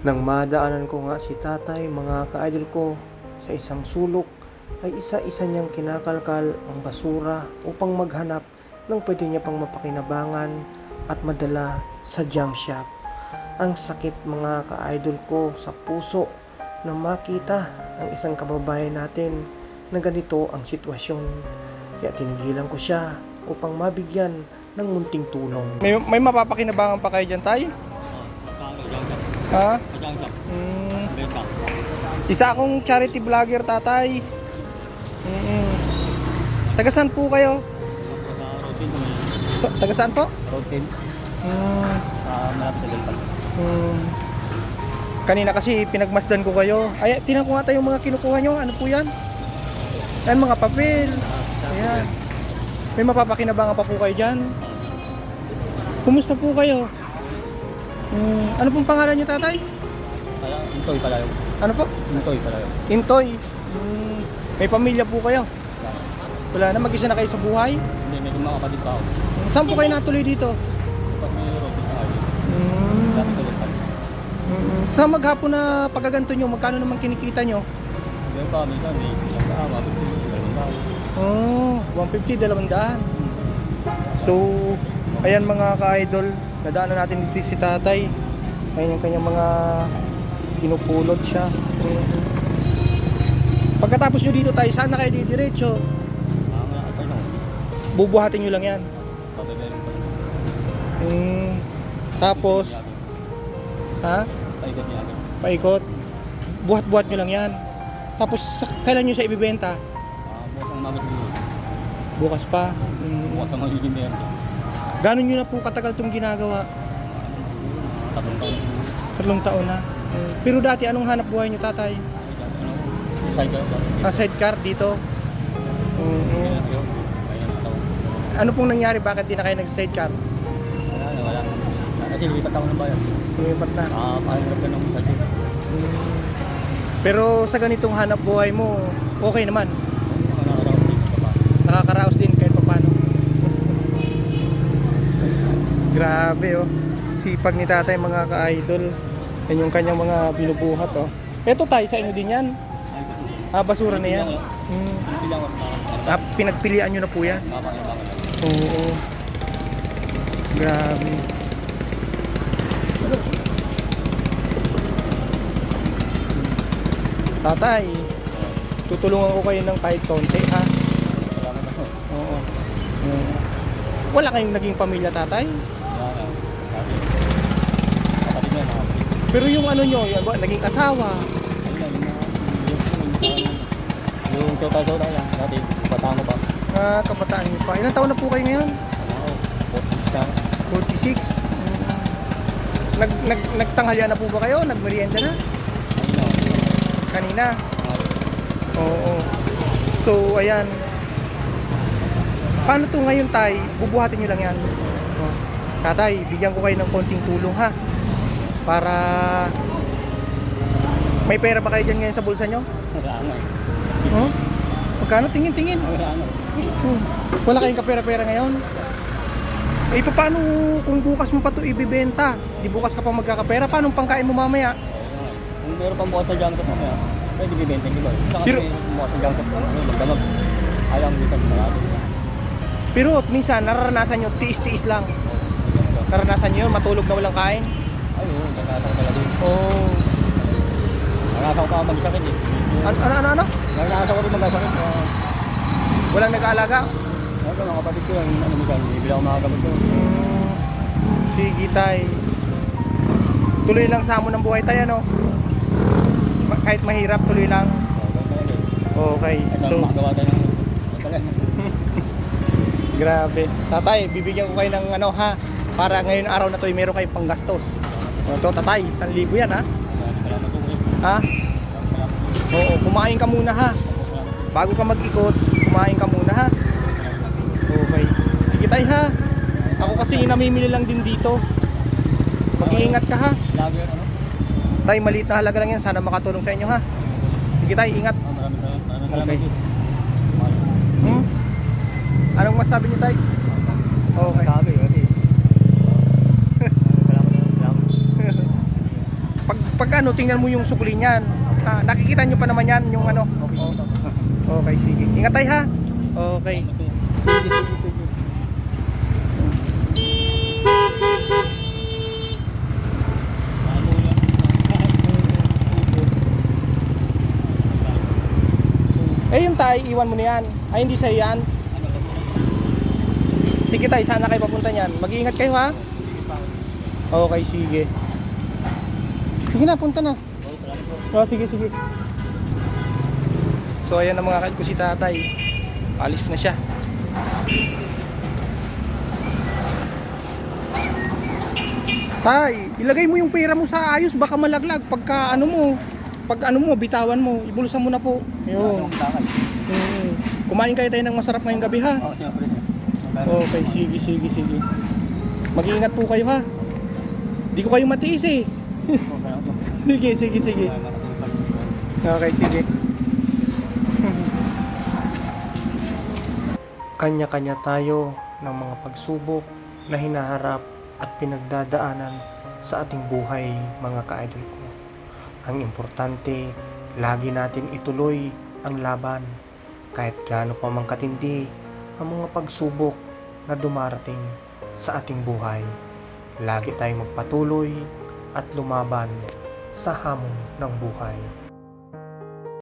Nang madaanan ko nga si tatay, mga ka-idol ko, sa isang sulok, ay isa-isa niyang kinakalkal ang basura upang maghanap ng pwede niya pang mapakinabangan at madala sa junk shop. Ang sakit mga ka-idol ko sa puso na makita ang isang kababayan natin na ganito ang sitwasyon. Kaya tinigilan ko siya upang mabigyan ng munting tulong. May, may mapapakinabangan pa kayo dyan, tay? Ha? Mm, isa akong charity vlogger, tatay. Mm Taga saan po kayo? Sa- Taga saan po? Routine. Mm, Gilpad. mm. Kanina kasi pinagmasdan ko kayo. Ay, tinan ko nga tayo yung mga kinukuha nyo. Ano po yan? Ay, mga papel. Ayan. May mapapakinabangan pa po kayo dyan. Kumusta po kayo? Mm, ano pong pangalan nyo, tatay? Kaya, Intoy pala yun. Ano po? Intoy pala yun. Intoy. Mm, may pamilya po kayo. Wala na, mag-isa na kayo sa buhay. Hindi, medyo mga kapatid pa ako. Saan po kayo natuloy dito? Pag may sa kayo, Mm, sa mm, maghapon na pagkaganto nyo, magkano naman kinikita nyo? Ganyan pa, may ilang ka, mabit ko, ganun ba? Oh, 150, dalawang daan. So, ayan mga ka-idol, nadaanan natin dito si tatay. Ayan yung kanyang mga pinupulot siya. Pagkatapos nyo dito tayo, saan na kayo didiretso? Bubuhatin nyo lang yan. Pa. Mm, tapos, ha? Paikot. Buhat-buhat nyo lang yan. Tapos, kailan nyo siya ibibenta? Ah, bukas ko. Bukas pa. Mm, Bukas ang magiging. Gano'n nyo na po katagal itong ginagawa? Tatlong taon. Tatlong taon na. Pero dati, anong hanap buhay nyo, tatay? Side ka ba? Ah, sidecar dito. Taon. Ano pong nangyari? Bakit di na kayo nag-sidecar? Wala wala. Kasi lipat ako ng bayan. Lumipat na. Ah, pakinggan ka ng budget. Pero sa ganitong hanap buhay mo, okay naman. Nakakaraos din Grabe oh. Sipag ni tatay mga ka-idol. Yan yung kanyang mga binubuhat oh. Ito tayo sa inyo din yan. Ah, basura na yan. Mm. Ako. Ah, pinagpilian nyo na po yan. Oo. Grabe. Tatay, tutulungan ko kayo ng kahit konti ha. Wala kayong naging pamilya tatay? Wala na. Kasi, kapatid na, mga kapatid. Pero yung ano nyo, yung naging asawa. Yung yung total-total lang. Dati, batang ko pa. Ah, kabataan nyo pa. Ilang taon na po kayo ngayon? Ano ako, 46 ka. 46. Mm. Nag, nag, nagtanghalian na po ba kayo? Nagmerienda na? Kanina? Oo. So, ayan. Paano to ngayon, Tay? Bubuhatin nyo lang yan. Tatay, bigyan ko kayo ng konting tulong, ha? Para... May pera ba kayo dyan ngayon sa bulsa nyo? Wala na eh. Huh? Magkano? Tingin, tingin. Wala na. Hmm. Wala kayong kapera-pera ngayon? Eh, paano kung bukas mo pa to ibibenta? Di bukas ka pa magkakapera, paano pangkain mo mamaya? Kung meron pang bukas sa jangkot mamaya, pwede bibenta yung iba. Saka Pero- may bukas sa jangkot, ano, magdamag. Ayaw ang dito marami. Pero minsan, nararanasan nyo, tiis-tiis lang. Naranasan nyo yun, matulog na walang kain. Ay, oo, nagkakataon pala din. Oh. Nakasaw ka magsakit eh. Ano, ano, ano? ano? Nakasaw ko rin magsakit. Kaya, Walang nag-aalaga? Ano, mga kapatid ko yung ano minsan, bibili ako mga gamot ko. Mm, sige tay. Tuloy lang sa amon ng buhay tayo, no? Kahit mahirap, tuloy lang. Talaga. Okay. So. Ano grabe. Tatay, bibigyan ko kayo ng ano ha. Para ngayon araw na to, meron kayong panggastos. Ito, tatay, 1,000 yan ha. Ha? Oo, kumain ka muna ha. Bago ka mag-ikot, kumain ka muna ha. Okay. Sige tay ha. Ako kasi namimili lang din dito. Mag-iingat ka ha. Tay, maliit na halaga lang yan. Sana makatulong sa inyo ha. Sige tay, ingat. Ah. Okay. Hmm? Anong masabi niyo tay? Okay. Sabi, kasi. Salamat. Salamat. Pag, ano, tingnan mo yung sukli niyan. Ah, nakikita nyo pa naman yan, yung ano. Okay, sige. Ingat tayo ha. Okay. Sige, sige, sige. Eh, yung tayo, iwan mo na yan. Ay, hindi sa'yo yan. Sige tayo, sana kayo papunta niyan. Mag-iingat kayo ha. Okay, sige. Sige na, punta na. Oh, sige, sige. So, ayan na mga kahit ko si tatay. Alis na siya. Tay, ilagay mo yung pera mo sa ayos, baka malaglag. Pagka ano mo, pag ano mo, bitawan mo, ibulusan mo na po. Ayun. Mm. Kumain kayo tayo ng masarap ngayong gabi ha. Oo, siyempre. Okay, sige, sige, sige. Mag-iingat po kayo ha. Di ko kayo matiis eh. Sige, sige, sige. Okay, sige. Kanya-kanya tayo ng mga pagsubok na hinaharap at pinagdadaanan sa ating buhay mga ka-idol ko. Ang importante, lagi natin ituloy ang laban kahit gaano pa mang katindi ang mga pagsubok na dumarating sa ating buhay. Lagi tayong magpatuloy at lumaban sa hamon ng buhay.